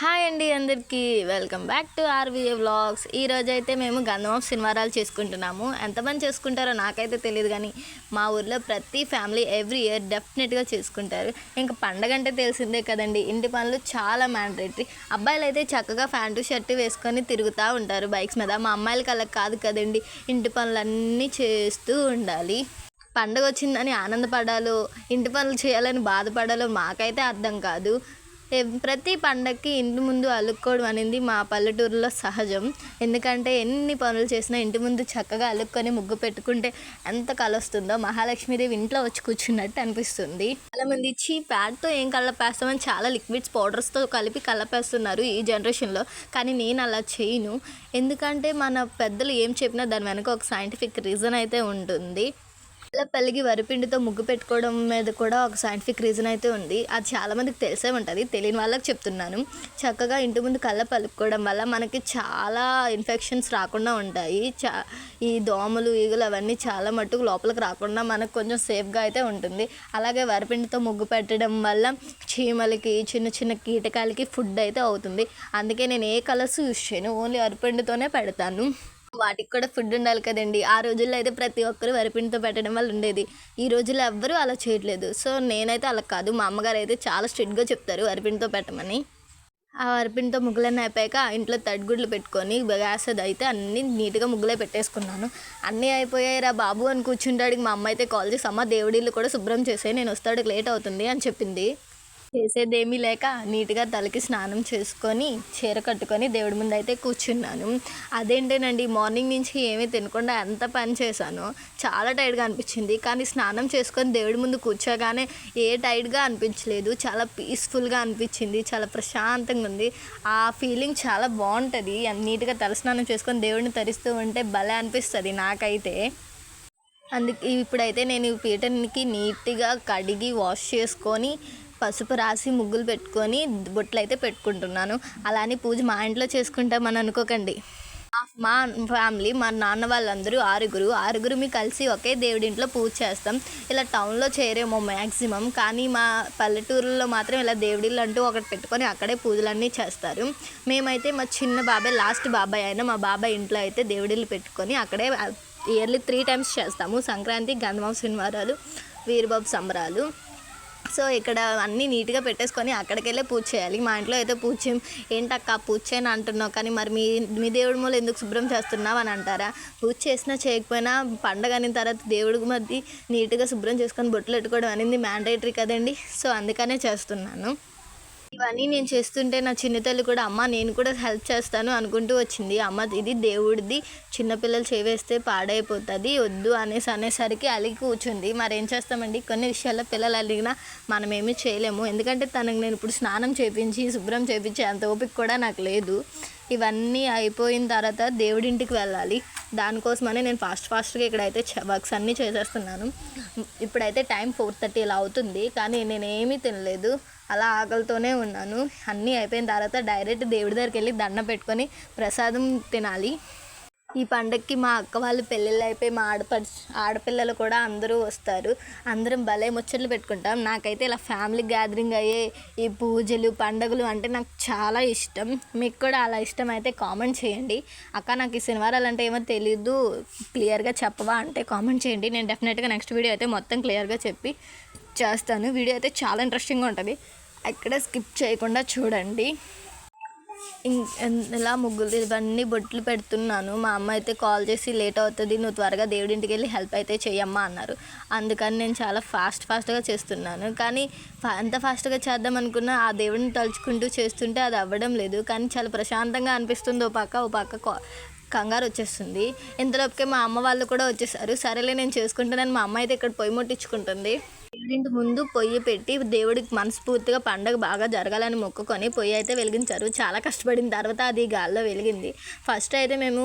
Hi అండి అందరికీ. Welcome back to RVA vlogs. ఈ అయితే మేము గంధం సినిమారాలు శనివారాలు చేసుకుంటున్నాము. ఎంతమంది చేసుకుంటారో నాకైతే తెలియదు కానీ మా ఊర్లో ప్రతి ఫ్యామిలీ ఎవ్రీ ఇయర్ డెఫినెట్గా చేసుకుంటారు. ఇంకా పండగ అంటే తెలిసిందే కదండి. ఇంటి పనులు చాలా మ్యాండేటరీ. అబ్బాయిలు అయితే చక్కగా ప్యాంటు షర్ట్ వేసుకొని తిరుగుతూ ఉంటారు బైక్స్ మీద. మా అమ్మాయిలకి అలా కాదు కదండి. ఇంటి పనులన్నీ చేస్తూ ఉండాలి. పండగ వచ్చిందని ఆనందపడాలో ఇంటి పనులు చేయాలని బాధపడాలో మాకైతే అర్థం కాదు. ప్రతి పండక్కి ఇంటి ముందు అలుక్కోవడం అనేది మా పల్లెటూరులో సహజం. ఎందుకంటే ఎన్ని పనులు చేసినా ఇంటి ముందు చక్కగా అలుక్కొని ముగ్గు పెట్టుకుంటే ఎంత కలొస్తుందో మహాలక్ష్మీదేవి ఇంట్లో వచ్చి కూర్చున్నట్టు అనిపిస్తుంది. చాలా మంది చీ ప్యాడ్తో ఏం కళ్ళపేస్తామని చాలా లిక్విడ్స్ పౌడర్స్తో కలిపి కళ్ళపేస్తున్నారు ఈ జనరేషన్లో. కానీ నేను అలా చేయను. ఎందుకంటే మన పెద్దలు ఏం చెప్పినా దాని వెనక ఒక సైంటిఫిక్ రీజన్ అయితే ఉంటుంది. పల్లికి వరిపిండితో ముగ్గు పెట్టుకోవడం మీద కూడా ఒక సైంటిఫిక్ రీజన్ అయితే ఉంది. అది చాలా మందికి తెలిసే ఉంటుంది. తెలియని వాళ్ళకి చెప్తున్నాను. చక్కగా ఇంటి ముందు కళ్ళ పలుకోవడం వల్ల మనకి చాలా ఇన్ఫెక్షన్స్ రాకుండా ఉంటాయి. చా ఈ దోమలు ఈగలు అవన్నీ చాలా మట్టుకు లోపలికి రాకుండా మనకు కొంచెం సేఫ్గా అయితే ఉంటుంది. అలాగే వరిపిండితో ముగ్గు పెట్టడం వల్ల చీమలకి చిన్న చిన్న కీటకాలకి ఫుడ్ అయితే అవుతుంది. అందుకే నేను ఏ కలర్స్ యూస్ చేయను ఓన్లీ వరిపిండితోనే పెడతాను. వాటికి కూడా ఫుడ్ ఉండాలి కదండి. ఆ రోజుల్లో అయితే ప్రతి ఒక్కరు వరిపిండితో పెట్టడం వల్ల ఉండేది. ఈ రోజుల్లో ఎవ్వరూ అలా చేయట్లేదు. సో నేనైతే అలా కాదు. మా అమ్మగారు అయితే చాలా స్ట్రిక్ట్గా చెప్తారు వరిపిండితో పెట్టమని. ఆ వరిపిండితో ముగ్గులన్నీ అయిపోయాక ఇంట్లో తడిగుడ్లు పెట్టుకొని గ్యాస్ అది అయితే అన్నీ నీట్గా ముగ్గులే పెట్టేసుకున్నాను. అన్నీ అయిపోయాయి రా బాబు అని కూర్చుంటాడికి మా అమ్మ అయితే కాల్ చేసి అమ్మ దేవుడిల్లు కూడా శుభ్రం చేసే నేను వస్తాడు లేట్ అవుతుంది అని చెప్పింది. చేసేదేమీ లేక నీట్గా తలకి స్నానం చేసుకొని చీర కట్టుకొని దేవుడి ముందు అయితే కూర్చున్నాను. అదేంటేనండి మార్నింగ్ నుంచి ఏమీ తినకుండా ఎంత పని చేశానో చాలా టైర్డ్గా అనిపించింది. కానీ స్నానం చేసుకొని దేవుడి ముందు కూర్చోగానే ఏ టైర్డ్గా అనిపించలేదు. చాలా పీస్ఫుల్గా అనిపించింది. చాలా ప్రశాంతంగా ఉంది. ఆ ఫీలింగ్ చాలా బాగుంటుంది. నీట్గా తలస్నానం చేసుకొని దేవుడిని తరిస్తూ ఉంటే భలే అనిపిస్తుంది నాకైతే. అందుకే ఇప్పుడైతే నేను ఈ పీటనికి నీట్గా కడిగి వాష్ చేసుకొని పసుపు రాసి ముగ్గులు పెట్టుకొని బొట్లు అయితే పెట్టుకుంటున్నాను. అలానే పూజ మా ఇంట్లో చేసుకుంటామని అనుకోకండి. మా ఫ్యామిలీ మా నాన్న వాళ్ళందరూ ఆరుగురు ఆరుగురు మీ కలిసి ఒకే దేవుడి ఇంట్లో పూజ చేస్తాం. ఇలా టౌన్లో చేరేమో మ్యాక్సిమం కానీ మా పల్లెటూరులో మాత్రం ఇలా దేవుడిళ్ళు అంటూ ఒకటి పెట్టుకొని అక్కడే పూజలన్నీ చేస్తారు. మేమైతే మా చిన్న బాబాయ్ లాస్ట్ బాబాయ్ అయినా మా బాబాయ్ ఇంట్లో అయితే దేవుడిళ్ళు పెట్టుకొని అక్కడే ఇయర్లీ త్రీ టైమ్స్ చేస్తాము. సంక్రాంతి గంధమావ శనివారాలు వీరబాబు సంబరాలు. సో ఇక్కడ అన్నీ నీట్గా పెట్టేసుకొని అక్కడికి వెళ్ళే పూజ చేయాలి. మా ఇంట్లో అయితే పూజ చేయం ఏంటక్క పూజ అని అంటున్నావు కానీ మరి మీ మీ దేవుడి మూల ఎందుకు శుభ్రం చేస్తున్నావు? అని అంటారా. పూజ చేసినా చేయకపోయినా పండగ అయిన తర్వాత దేవుడికి మధ్య నీట్గా శుభ్రం చేసుకొని బొట్లు పెట్టుకోవడం అనేది మ్యాండేటరీ కదండి. సో అందుకనే చేస్తున్నాను. ఇవన్నీ నేను చేస్తుంటే నా చిన్న తల్లి కూడా అమ్మ నేను కూడా హెల్ప్ చేస్తాను అనుకుంటూ వచ్చింది. అమ్మ ఇది దేవుడిది. చిన్నపిల్లలు చేవేస్తే పాడైపోతుంది వద్దు అనేసి అనేసరికి అలిగి కూర్చుంది. మరి ఏం చేస్తామండి? కొన్ని విషయాల్లో పిల్లలు అలిగినా మనం ఏమీ చేయలేము. ఎందుకంటే తనకు నేను ఇప్పుడు స్నానం చేపించి శుభ్రం చేపించి అంత ఓపిక కూడా నాకు లేదు. ఇవన్నీ అయిపోయిన తర్వాత దేవుడింటికి వెళ్ళాలి. దానికోసమనే నేను ఫాస్ట్ ఫాస్ట్గా ఇక్కడైతే వర్క్స్ అన్నీ చేసేస్తున్నాను. ఇప్పుడైతే టైం ఫోర్ థర్టీ ఇలా అవుతుంది కానీ నేనేమీ తినలేదు. అలా ఆకలితోనే ఉన్నాను. అన్నీ అయిపోయిన తర్వాత డైరెక్ట్ దేవుడి దగ్గరికి వెళ్ళి దండం పెట్టుకొని ప్రసాదం తినాలి. ఈ పండగకి మా అక్క వాళ్ళు పెళ్ళిళ్ళు అయిపోయి మా ఆడపడి ఆడపిల్లలు కూడా అందరూ వస్తారు. అందరం భలే ముచ్చట్లు పెట్టుకుంటాం. నాకైతే ఇలా ఫ్యామిలీ గ్యాదరింగ్ అయ్యే ఈ పూజలు పండుగలు అంటే నాకు చాలా ఇష్టం. మీకు కూడా అలా ఇష్టం అయితే కామెంట్ చేయండి. అక్క నాకు ఈ శనివారాలు అంటే ఏమో తెలీదు. క్లియర్గా చెప్పవా అంటే కామెంట్ చేయండి. నేను డెఫినెట్గా నెక్స్ట్ వీడియో అయితే మొత్తం క్లియర్గా చెప్పి చేస్తాను. వీడియో అయితే చాలా ఇంట్రెస్టింగ్గా ఉంటుంది. ఎక్కడ స్కిప్ చేయకుండా చూడండి. ఇలా ముగ్గులు ఇవన్నీ బొట్లు పెడుతున్నాను. మా అమ్మ అయితే కాల్ చేసి లేట్ అవుతుంది నువ్వు త్వరగా దేవుడింటికి వెళ్ళి హెల్ప్ అయితే చెయ్యమ్మా అన్నారు. అందుకని నేను చాలా ఫాస్ట్ ఫాస్ట్గా చేస్తున్నాను. కానీ ఫా- ఎంత ఫాస్ట్గా చేద్దాం అనుకున్నా ఆ దేవుడిని తలుచుకుంటూ చేస్తుంటే అది అవ్వడం లేదు. కానీ చాలా ప్రశాంతంగా అనిపిస్తుంది. ఓ పక్క ఓ పక్క కా- కంగారు వచ్చేస్తుంది. ఇంతలోపుకే మా అమ్మ వాళ్ళు కూడా వచ్చేసారు. సరేలే నేను చేసుకుంటానని మా అమ్మ అయితే ఇక్కడ పొయ్యి ముట్టించుకుంటుంది. ఇంటి ముందు పొయ్యి పెట్టి దేవుడికి మనస్ఫూర్తిగా పండగ బాగా జరగాలని మొక్కుకొని పొయ్యి అయితే వెలిగించారు. చాలా కష్టపడిన తర్వాత అది గాల్లో వెలిగింది. ఫస్ట్ అయితే మేము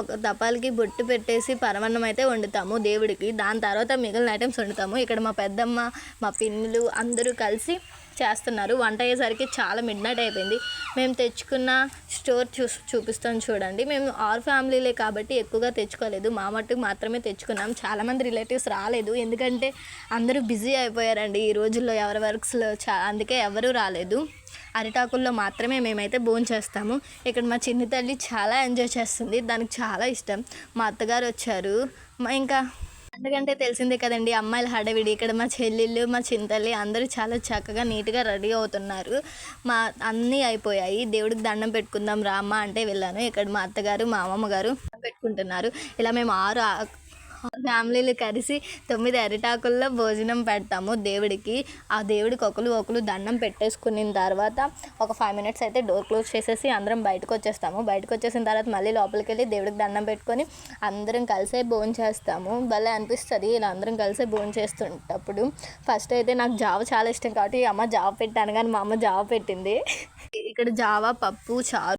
ఒక తపాలకి బొట్టు పెట్టేసి పరమన్నం అయితే వండుతాము దేవుడికి. దాని తర్వాత మిగిలిన ఐటమ్స్ వండుతాము. ఇక్కడ మా పెద్దమ్మ మా పిన్నులు అందరూ కలిసి చేస్తున్నారు. వంట అయ్యేసరికి చాలా మిడ్ నైట్ అయిపోయింది. మేము తెచ్చుకున్న స్టోర్ చూ చూపిస్తాను చూడండి. మేము ఆర్ ఫ్యామిలీలే కాబట్టి ఎక్కువగా తెచ్చుకోలేదు. మా మట్టుకు మాత్రమే తెచ్చుకున్నాం. చాలామంది రిలేటివ్స్ రాలేదు. ఎందుకంటే అందరూ బిజీ అయిపోయారండి. ఈ రోజుల్లో ఎవరి వర్క్స్లో చా అందుకే ఎవరూ రాలేదు. అరిటాకుల్లో మాత్రమే మేమైతే భోజనం చేస్తాము. ఇక్కడ మా చిన్ని తల్లి చాలా ఎంజాయ్ చేస్తుంది. దానికి చాలా ఇష్టం. మా అత్తగారు వచ్చారు. మా ఇంకా ఎందుకంటే తెలిసిందే కదండి అమ్మాయిల హడవిడి ఇక్కడ మా చెల్లెళ్ళు మా చింతల్లి అందరూ చాలా చక్కగా నీట్గా రెడీ అవుతున్నారు. మా అన్నీ అయిపోయాయి. దేవుడికి దండం పెట్టుకుందాం రామ్మ అంటే వెళ్ళాను. ఇక్కడ మా అత్తగారు మా అమ్మమ్మ గారు పెట్టుకుంటున్నారు. ఇలా మేము ఆరు ఆ- ఆరు ఫ్యామిలీలు కలిసి తొమ్మిది అరిటాకుల్లో భోజనం పెడతాము దేవుడికి. ఆ దేవుడికి ఒకరు ఒకరు దండం పెట్టేసుకున్న తర్వాత ఒక ఫైవ్ మినిట్స్ అయితే డోర్ క్లోజ్ చేసేసి అందరం బయటకు వచ్చేస్తాము. బయటకు వచ్చేసిన తర్వాత మళ్ళీ లోపలికి వెళ్ళి దేవుడికి దండం పెట్టుకొని అందరం కలిసే భోజనం చేస్తాము. భలే అనిపిస్తుంది ఇలా అందరం కలిసే భోజనం చేస్తుంటప్పుడు ఫస్ట్ అయితే నాకు జావ చాలా ఇష్టం కాబట్టి అమ్మ జావ పెట్టాను కానీ మా అమ్మ జావ పెట్టింది. ఇక్కడ జావ పప్పు చారు